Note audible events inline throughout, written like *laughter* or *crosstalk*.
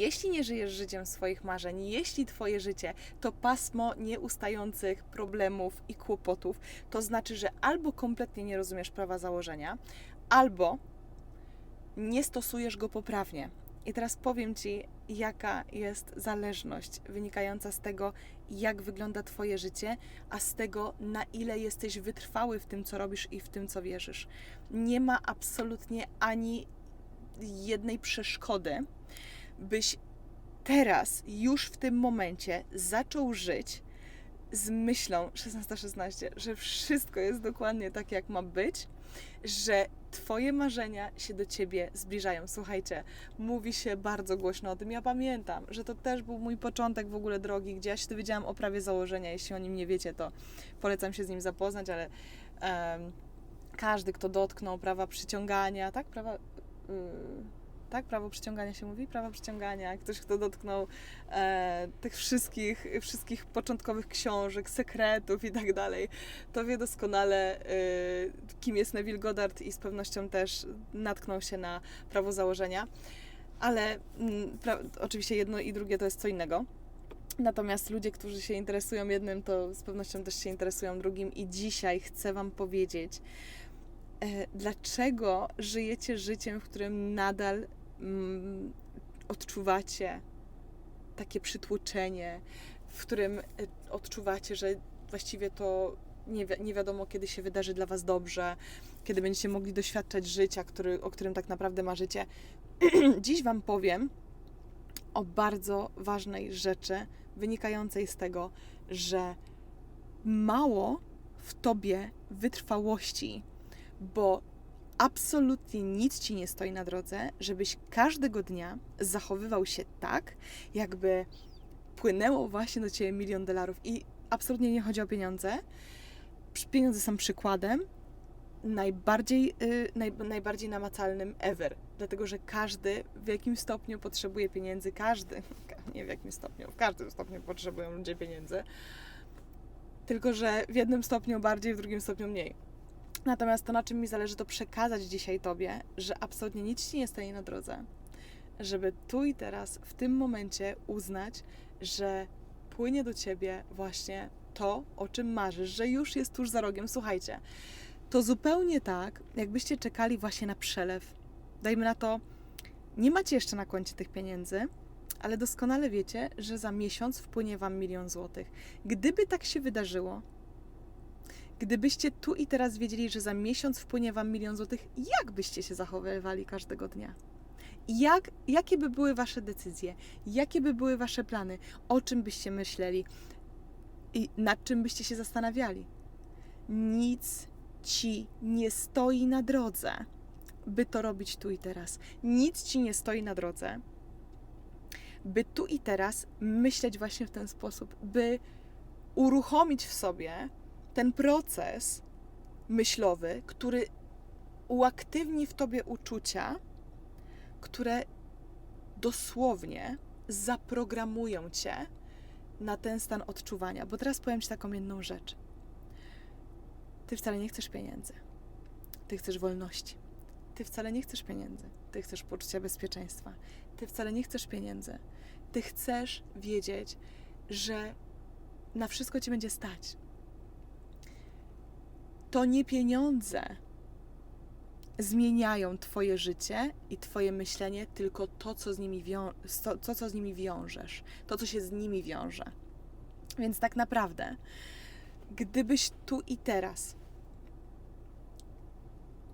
Jeśli nie żyjesz życiem swoich marzeń, jeśli Twoje życie to pasmo nieustających problemów i kłopotów, to znaczy, że albo kompletnie nie rozumiesz prawa założenia, albo nie stosujesz go poprawnie. I teraz powiem Ci, jaka jest zależność wynikająca z tego, jak wygląda Twoje życie, a z tego, na ile jesteś wytrwały w tym, co robisz i w tym, co wierzysz. Nie ma absolutnie ani jednej przeszkody, byś teraz, już w tym momencie, zaczął żyć z myślą 16-16, że wszystko jest dokładnie tak, jak ma być, że Twoje marzenia się do Ciebie zbliżają. Słuchajcie, mówi się bardzo głośno o tym. Ja pamiętam, że to też był mój początek w ogóle drogi, gdzie ja się dowiedziałam o prawie założenia. Jeśli o nim nie wiecie, to polecam się z nim zapoznać, ale em, każdy, kto dotknął prawa przyciągania, tak? Prawa. Yy, tak, prawo przyciągania się mówi, prawo przyciągania. Ktoś, kto dotknął e, tych wszystkich, wszystkich początkowych książek, sekretów i tak dalej, to wie doskonale, e, kim jest Neville Goddard i z pewnością też natknął się na prawo założenia. Ale mm, pra, oczywiście jedno i drugie to jest co innego. Natomiast ludzie, którzy się interesują jednym, to z pewnością też się interesują drugim. I dzisiaj chcę Wam powiedzieć, e, dlaczego żyjecie życiem, w którym nadal odczuwacie takie przytłoczenie, w którym e, odczuwacie, że właściwie to nie, wi- nie wiadomo, kiedy się wydarzy dla Was dobrze, kiedy będziecie mogli doświadczać życia, który, o którym tak naprawdę marzycie. *clears throat* Dziś Wam powiem o bardzo ważnej rzeczy, wynikającej z tego, że mało w Tobie wytrwałości, bo absolutnie nic ci nie stoi na drodze, żebyś każdego dnia zachowywał się tak, jakby płynęło właśnie do ciebie milion dolarów. I absolutnie nie chodzi o pieniądze. Pieniądze są przykładem najbardziej, y, naj, najbardziej namacalnym ever. Dlatego, że każdy w jakimś stopniu potrzebuje pieniędzy. Każdy, *laughs* nie w jakim stopniu, w każdym stopniu potrzebują ludzie pieniędzy. Tylko, że w jednym stopniu bardziej, w drugim stopniu mniej. Natomiast to, na czym mi zależy, to przekazać dzisiaj Tobie, że absolutnie nic Ci nie stoi na drodze. Żeby tu i teraz, w tym momencie uznać, że płynie do Ciebie właśnie to, o czym marzysz, że już jest tuż za rogiem. Słuchajcie, to zupełnie tak, jakbyście czekali właśnie na przelew. Dajmy na to, nie macie jeszcze na koncie tych pieniędzy, ale doskonale wiecie, że za miesiąc wpłynie Wam milion złotych. Gdyby tak się wydarzyło, Gdybyście tu i teraz wiedzieli, że za miesiąc wpłynie Wam milion złotych, jak byście się zachowywali każdego dnia? Jak, jakie by były Wasze decyzje? Jakie by były Wasze plany? O czym byście myśleli? I nad czym byście się zastanawiali? Nic Ci nie stoi na drodze, by to robić tu i teraz. Nic Ci nie stoi na drodze, by tu i teraz myśleć właśnie w ten sposób, by uruchomić w sobie ten proces myślowy, który uaktywni w tobie uczucia, które dosłownie zaprogramują cię na ten stan odczuwania. Bo teraz powiem ci taką jedną rzecz. Ty wcale nie chcesz pieniędzy. Ty chcesz wolności. Ty wcale nie chcesz pieniędzy. Ty chcesz poczucia bezpieczeństwa. Ty wcale nie chcesz pieniędzy. Ty chcesz wiedzieć, że na wszystko ci będzie stać to nie pieniądze zmieniają Twoje życie i Twoje myślenie, tylko to, co z nimi, to, to, co z nimi wiążesz, to, co się z nimi wiąże. Więc tak naprawdę, gdybyś tu i teraz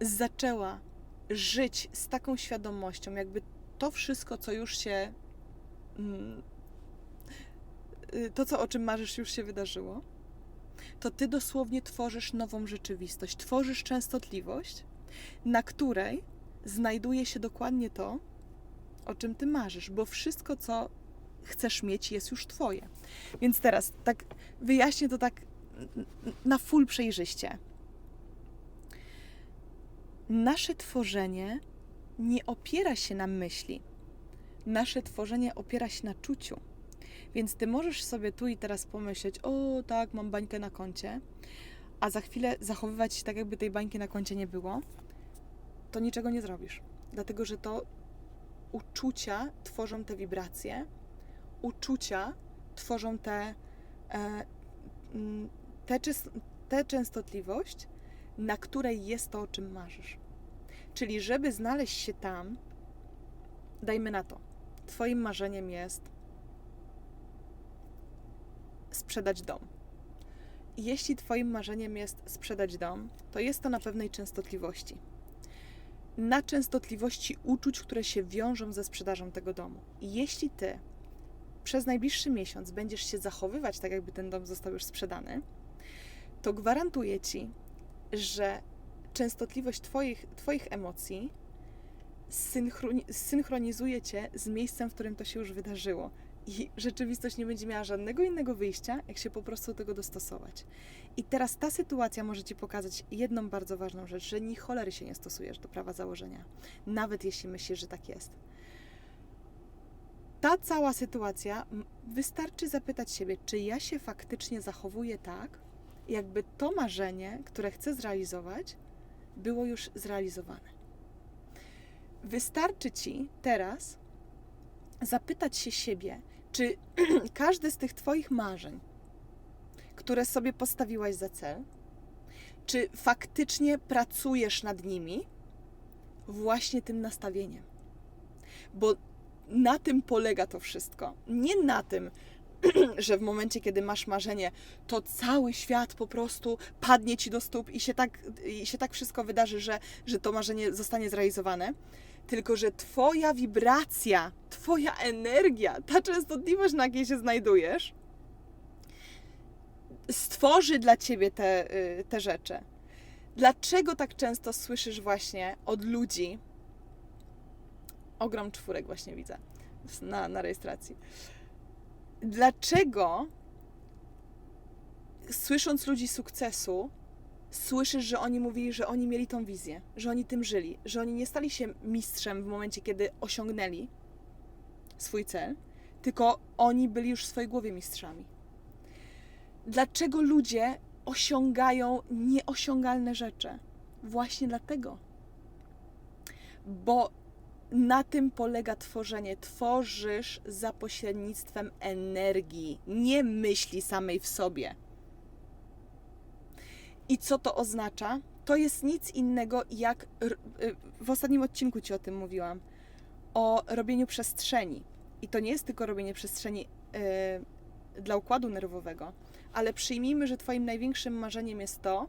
zaczęła żyć z taką świadomością, jakby to wszystko, co już się. mm, y, To, co o czym marzysz, już się wydarzyło, to ty dosłownie tworzysz nową rzeczywistość, tworzysz częstotliwość, na której znajduje się dokładnie to, o czym ty marzysz, bo wszystko, co chcesz mieć, jest już twoje. Więc teraz tak wyjaśnię to tak na full przejrzyście. Nasze tworzenie nie opiera się na myśli. Nasze tworzenie opiera się na czuciu. Więc ty możesz sobie tu i teraz pomyśleć, o tak, mam bańkę na koncie, a za chwilę zachowywać się tak, jakby tej bańki na koncie nie było, to niczego nie zrobisz. Dlatego, że to uczucia tworzą te wibracje, uczucia tworzą te, e, mm, te, tę częstotliwość, na której jest to, o czym marzysz. Czyli, żeby znaleźć się tam, dajmy na to, Twoim marzeniem jest sprzedać dom. Jeśli Twoim marzeniem jest sprzedać dom, to jest to na pewnej częstotliwości. Na częstotliwości uczuć, które się wiążą ze sprzedażą tego domu. Jeśli Ty przez najbliższy miesiąc będziesz się zachowywać tak, jakby ten dom został już sprzedany, to gwarantuję Ci, że częstotliwość Twoich, twoich emocji synchroni- synchronizuje Cię z miejscem, w którym to się już wydarzyło. I rzeczywistość nie będzie miała żadnego innego wyjścia, jak się po prostu do tego dostosować. I teraz ta sytuacja może Ci pokazać jedną bardzo ważną rzecz, że ni cholery się nie stosujesz do prawa założenia, nawet jeśli myślisz, że tak jest. Ta cała sytuacja, wystarczy zapytać siebie, czy ja się faktycznie zachowuję tak, jakby to marzenie, które chcę zrealizować, było już zrealizowane. Wystarczy Ci teraz zapytać się siebie, czy *clears throat* każde z tych Twoich marzeń, które sobie postawiłaś za cel, czy faktycznie pracujesz nad nimi właśnie tym nastawieniem. Bo na tym polega to wszystko. Nie na tym, *clears throat* że w momencie, kiedy masz marzenie, to cały świat po prostu padnie ci do stóp i się tak, i się tak wszystko wydarzy, że, że to marzenie zostanie zrealizowane. Tylko, że Twoja wibracja, Twoja energia, ta częstotliwość, na jakiej się znajdujesz, stworzy dla Ciebie te, y, te rzeczy. Dlaczego tak często słyszysz właśnie od ludzi? Ogrom czwórek właśnie widzę na, na rejestracji. Dlaczego słysząc ludzi sukcesu, słyszysz, że oni mówili, że oni mieli tą wizję, że oni tym żyli, że oni nie stali się mistrzem w momencie, kiedy osiągnęli swój cel, tylko oni byli już w swojej głowie mistrzami. Dlaczego ludzie osiągają nieosiągalne rzeczy? Właśnie dlatego. Bo na tym polega tworzenie. Tworzysz za pośrednictwem energii, nie myśli samej w sobie. I co to oznacza? To jest nic innego jak y, w ostatnim odcinku Ci o tym mówiłam o robieniu przestrzeni. I to nie jest tylko robienie przestrzeni y, dla układu nerwowego, ale przyjmijmy, że Twoim największym marzeniem jest to,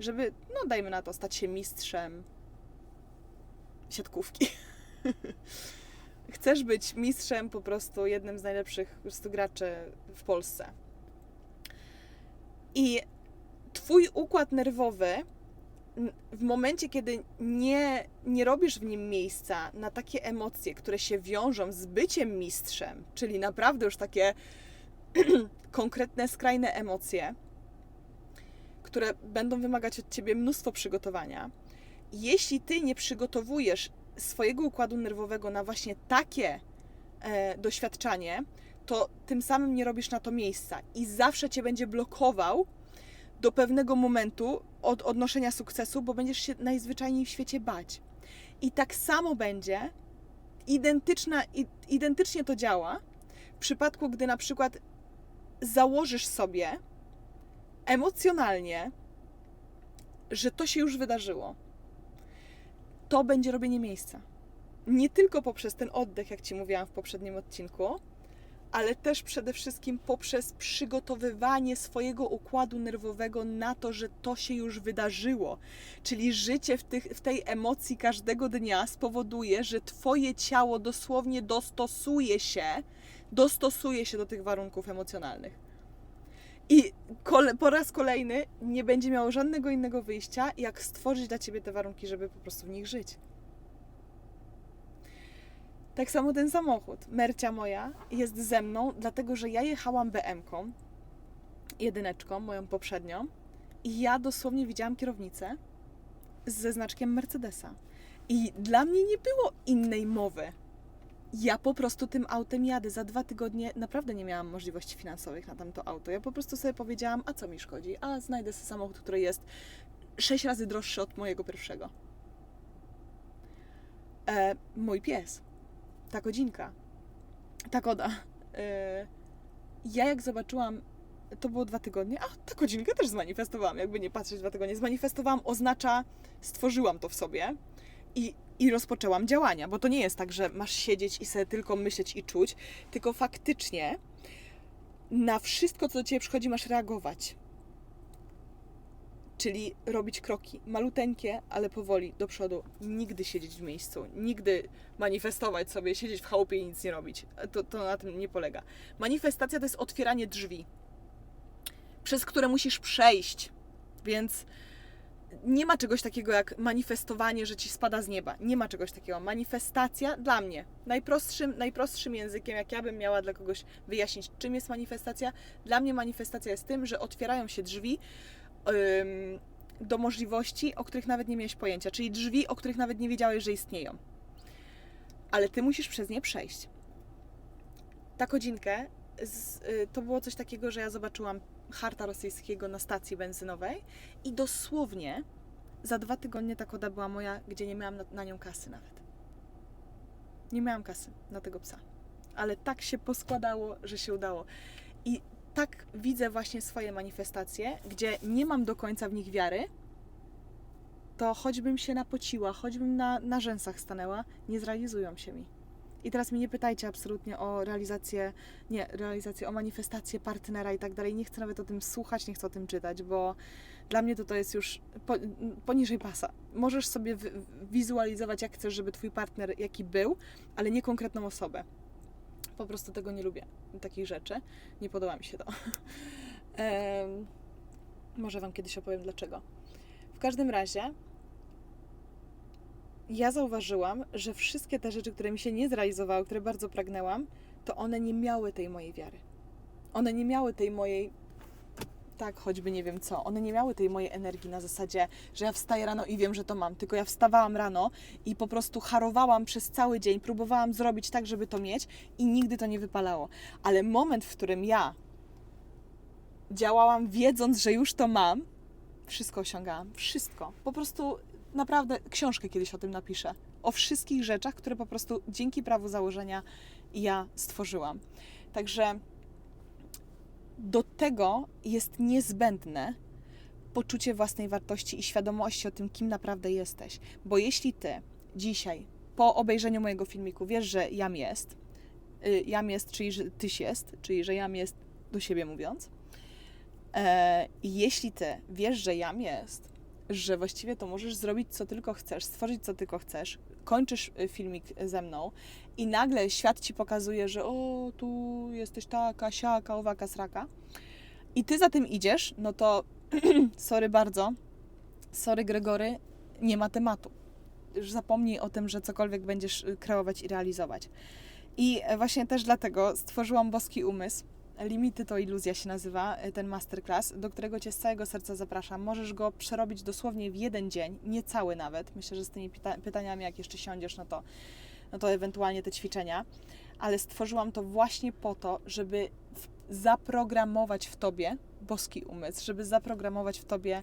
żeby, no dajmy na to, stać się mistrzem siatkówki. *laughs* Chcesz być mistrzem, po prostu jednym z najlepszych graczy w Polsce. I Twój układ nerwowy w momencie, kiedy nie, nie robisz w nim miejsca na takie emocje, które się wiążą z byciem mistrzem, czyli naprawdę już takie *clears throat* konkretne, skrajne emocje, które będą wymagać od ciebie mnóstwo przygotowania. Jeśli ty nie przygotowujesz swojego układu nerwowego na właśnie takie e, doświadczanie, to tym samym nie robisz na to miejsca i zawsze cię będzie blokował do pewnego momentu od odnoszenia sukcesu, bo będziesz się najzwyczajniej w świecie bać. I tak samo będzie, identyczna, identycznie to działa w przypadku, gdy na przykład założysz sobie emocjonalnie, że to się już wydarzyło. To będzie robienie miejsca. Nie tylko poprzez ten oddech, jak Ci mówiłam w poprzednim odcinku, ale też przede wszystkim poprzez przygotowywanie swojego układu nerwowego na to, że to się już wydarzyło. Czyli życie w, tych, w tej emocji każdego dnia spowoduje, że Twoje ciało dosłownie dostosuje się, dostosuje się do tych warunków emocjonalnych. I kole, po raz kolejny nie będzie miało żadnego innego wyjścia, jak stworzyć dla Ciebie te warunki, żeby po prostu w nich żyć. Tak samo ten samochód. Mercia moja jest ze mną, dlatego że ja jechałam BM-ką, jedyneczką, moją poprzednią, i ja dosłownie widziałam kierownicę ze znaczkiem Mercedesa. I dla mnie nie było innej mowy. Ja po prostu tym autem jadę. Za dwa tygodnie naprawdę nie miałam możliwości finansowych na tamto auto. Ja po prostu sobie powiedziałam, a co mi szkodzi? A znajdę sobie samochód, który jest sześć razy droższy od mojego pierwszego. E, mój pies ta godzinka, ta koda. Yy, ja jak zobaczyłam, to było dwa tygodnie, a ta godzinkę też zmanifestowałam, jakby nie patrzeć dwa tygodnie. Zmanifestowałam oznacza, stworzyłam to w sobie i, i rozpoczęłam działania, bo to nie jest tak, że masz siedzieć i sobie tylko myśleć i czuć, tylko faktycznie na wszystko, co do ciebie przychodzi, masz reagować. Czyli robić kroki maluteńkie, ale powoli do przodu. Nigdy siedzieć w miejscu, nigdy manifestować sobie, siedzieć w chałupie i nic nie robić. To, to na tym nie polega. Manifestacja to jest otwieranie drzwi, przez które musisz przejść. Więc nie ma czegoś takiego jak manifestowanie, że ci spada z nieba. Nie ma czegoś takiego. Manifestacja dla mnie najprostszym, najprostszym językiem, jak ja bym miała dla kogoś wyjaśnić, czym jest manifestacja. Dla mnie manifestacja jest tym, że otwierają się drzwi do możliwości, o których nawet nie miałeś pojęcia, czyli drzwi, o których nawet nie wiedziałeś, że istnieją. Ale ty musisz przez nie przejść. Ta godzinkę z, y, to było coś takiego, że ja zobaczyłam harta rosyjskiego na stacji benzynowej i dosłownie za dwa tygodnie ta koda była moja, gdzie nie miałam na, na nią kasy nawet. Nie miałam kasy na tego psa. Ale tak się poskładało, że się udało. I tak widzę właśnie swoje manifestacje, gdzie nie mam do końca w nich wiary, to choćbym się napociła, choćbym na, na rzęsach stanęła, nie zrealizują się mi. I teraz mi nie pytajcie absolutnie o realizację, nie, realizację, o manifestację partnera i tak dalej. Nie chcę nawet o tym słuchać, nie chcę o tym czytać, bo dla mnie to to jest już po, poniżej pasa. Możesz sobie wizualizować, jak chcesz, żeby twój partner jaki był, ale nie konkretną osobę. Po prostu tego nie lubię, takich rzeczy. Nie podoba mi się to. *laughs* Może Wam kiedyś opowiem dlaczego. W każdym razie ja zauważyłam, że wszystkie te rzeczy, które mi się nie zrealizowały, które bardzo pragnęłam, to one nie miały tej mojej wiary. One nie miały tej mojej, tak, choćby nie wiem co, one nie miały tej mojej energii na zasadzie, że ja wstaję rano i wiem, że to mam, tylko ja wstawałam rano i po prostu harowałam przez cały dzień, próbowałam zrobić tak, żeby to mieć i nigdy to nie wypalało. Ale moment, w którym ja działałam wiedząc, że już to mam, wszystko osiągałam. Wszystko. Po prostu naprawdę książkę kiedyś o tym napiszę. O wszystkich rzeczach, które po prostu dzięki prawu założenia ja stworzyłam. Także do tego jest niezbędne poczucie własnej wartości i świadomości o tym, kim naprawdę jesteś. Bo jeśli ty dzisiaj, po obejrzeniu mojego filmiku, wiesz, że jam jest, y, jam jest, czyli że tyś jest, czyli że jam jest do siebie mówiąc, e, i jeśli ty wiesz, że jam jest, że właściwie to możesz zrobić co tylko chcesz, stworzyć co tylko chcesz, kończysz y, filmik ze mną i nagle świat ci pokazuje, że o, tu jesteś taka, siaka, owaka, sraka i ty za tym idziesz, no to *clears throat* sorry bardzo, sorry Gregory, nie ma tematu. Już zapomnij o tym, że cokolwiek będziesz y, kreować i realizować. I e, właśnie też dlatego stworzyłam boski umysł, Limity to iluzja się nazywa, e, ten masterclass, do którego Cię z całego serca zapraszam. Możesz go przerobić dosłownie w jeden dzień, nie cały nawet. Myślę, że z tymi pyta pytaniami, jak jeszcze siądziesz, no to, no to ewentualnie te ćwiczenia. Ale stworzyłam to właśnie po to, żeby zaprogramować w Tobie boski umysł, żeby zaprogramować w Tobie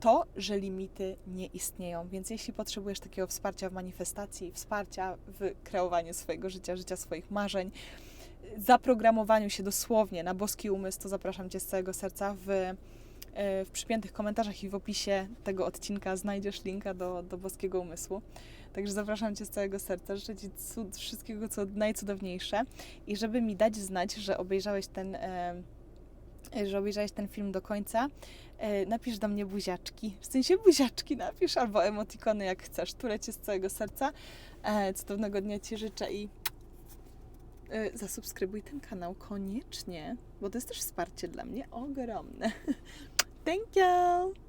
to, że limity nie istnieją. Więc jeśli potrzebujesz takiego wsparcia w manifestacji, wsparcia w kreowaniu swojego życia, życia swoich marzeń, zaprogramowaniu się dosłownie na boski umysł, to zapraszam Cię z całego serca. W, e, w przypiętych komentarzach i w opisie tego odcinka znajdziesz linka do, do boskiego umysłu. Także zapraszam Cię z całego serca. Życzę Ci cud, wszystkiego, co najcudowniejsze i żeby mi dać znać, że obejrzałeś ten, e, że obejrzałeś ten film do końca, e, napisz do mnie buziaczki. W sensie buziaczki napisz albo emotikony jak chcesz. Tu Cię z całego serca. Cudownego dnia Ci życzę i zasubskrybuj ten kanał koniecznie, bo to jest też wsparcie dla mnie ogromne. *laughs* Thank you!